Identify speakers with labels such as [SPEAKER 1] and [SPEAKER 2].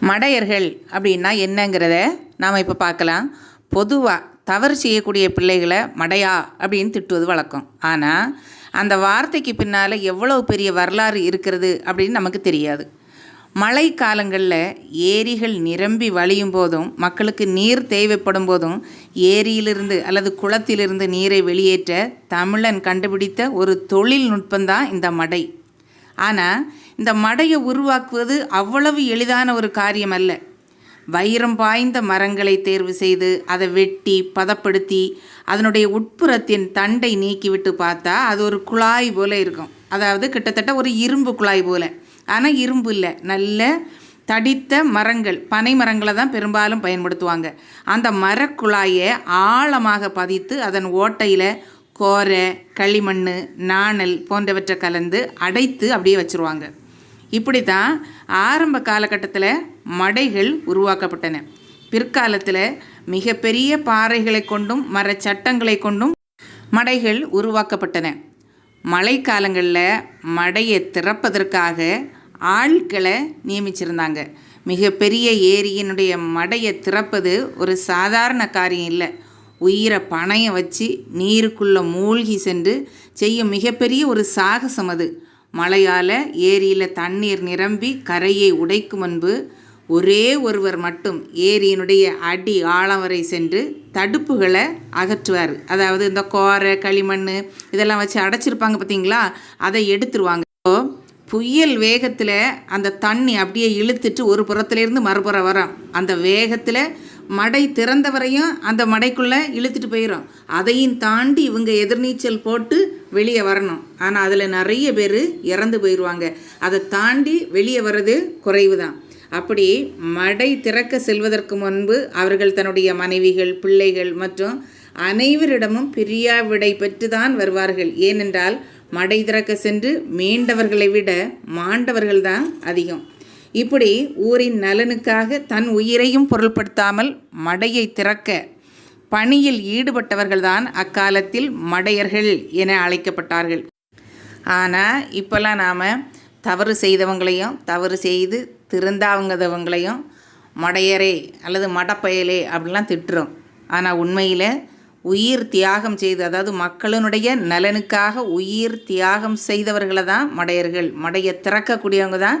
[SPEAKER 1] மடையர்கள் அப்படின்னா என்னங்கிறத நாம் இப்போ பார்க்கலாம். பொதுவாக தவறு செய்யக்கூடிய பிள்ளைகளை மடையா அப்படின்னு திட்டுவது வழக்கம். ஆனால் அந்த வார்த்தைக்கு பின்னால் எவ்வளோ பெரிய வரலாறு இருக்கிறது அப்படின்னு நமக்கு தெரியாது. மழை காலங்களில் ஏரிகள் நிரம்பி வழியும் போதும் மக்களுக்கு நீர் தேவைப்படும் போதும் ஏரியிலிருந்து அல்லது குளத்திலிருந்து நீரை வெளியேற்ற தமிழன் கண்டுபிடித்த ஒரு தொழில்நுட்பந்தான் இந்த மடை. ஆனால் இந்த மடையை உருவாக்குவது அவ்வளவு எளிதான ஒரு காரியம் அல்ல வைரம் பாய்ந்த மரங்களை தேர்வு செய்து அதை வெட்டி பதப்படுத்தி அதனுடைய உட்புறத்தின் தண்டை நீக்கிவிட்டு பார்த்தா அது ஒரு குழாய் போல இருக்கும். அதாவது கிட்டத்தட்ட ஒரு இரும்பு குழாய் போல. ஆனால் இரும்பு இல்லை. நல்ல தடித்த மரங்கள் பனை மரங்களை தான் பெரும்பாலும் பயன்படுத்துவாங்க. அந்த மரக்குழாயை ஆழமாக பதித்து அதன் ஓட்டையில் கோரை களிமண் நாணல் போன்றவற்றை கலந்து அடைத்து அப்படியே வச்சுருவாங்க. இப்படி தான் ஆரம்ப காலகட்டத்தில் மடைகள் உருவாக்கப்பட்டன. பிற்காலத்தில் மிகப்பெரிய பாறைகளை கொண்டும் மரச்சட்டங்களை கொண்டும் மடைகள் உருவாக்கப்பட்டன. மழைக்காலங்களில் மடையை திறப்பதற்காக ஆட்களை நியமிச்சிருந்தாங்க. மிகப்பெரிய ஏரியினுடைய மடையை திறப்பது ஒரு சாதாரண காரியம் இல்லை. உயிரை பணையம் வச்சு நீருக்குள்ளே மூழ்கி சென்று செய்யும் மிகப்பெரிய ஒரு சாகசம் அது. மழையால் ஏரியில் தண்ணீர் நிரம்பி கரையை உடைக்கும் முன்பு ஒரே ஒருவர் மட்டும் ஏரியினுடைய அடி ஆழம் வரை சென்று தடுப்புகளை அகற்றுவார். அதாவது இந்த கோரை களிமண் இதெல்லாம் வச்சு அடைச்சிருப்பாங்க பார்த்தீங்களா? அதை எடுத்துருவாங்க. புயல் வேகத்தில் அந்த தண்ணி அப்படியே இழுத்துட்டு ஒரு புறத்துலேருந்து மறுபுறம் வரும். அந்த வேகத்தில் மடை திறந்தவரையும் அந்த மடைக்குள்ளே இழுத்துட்டு போயிடும் அதையும் தாண்டி இவங்க எதிர்நீச்சல் போட்டு வெளியே வரணும். ஆனால் அதில் நிறைய பேர் இறந்து போயிடுவாங்க அதை தாண்டி வெளியே வர்றது குறைவு தான் அப்படி மடை திறக்க செல்வதற்கு முன்பு அவர்கள் தன்னுடைய மனைவிகள் பிள்ளைகள் மற்றும் அனைவரிடமும் பிரியா விடை பெற்று தான் வருவார்கள். ஏனென்றால் மடை திறக்க சென்று மீண்டவர்களை விட மாண்டவர்கள் தான் அதிகம். இப்படி ஊரின் நலனுக்காக தன் உயிரையும் பொருள்படுத்தாமல் மடையை திறக்க பணியில் ஈடுபட்டவர்கள்தான் அக்காலத்தில் மடையர்கள் என அழைக்கப்பட்டார்கள். ஆனால் இப்போல்லாம் நாம் தவறு செய்தவங்களையும் தவறு செய்து திருந்தாவங்கதவங்களையும் மடையரே அல்லது மடப்பயலே அப்படிலாம் திட்டுறோம். ஆனால் உண்மையில் உயிர் தியாகம் செய்து அதாவது மக்களினுடைய நலனுக்காக உயிர் தியாகம் செய்தவர்களை தான் மடையர்கள். மடையை திறக்கக்கூடியவங்க தான்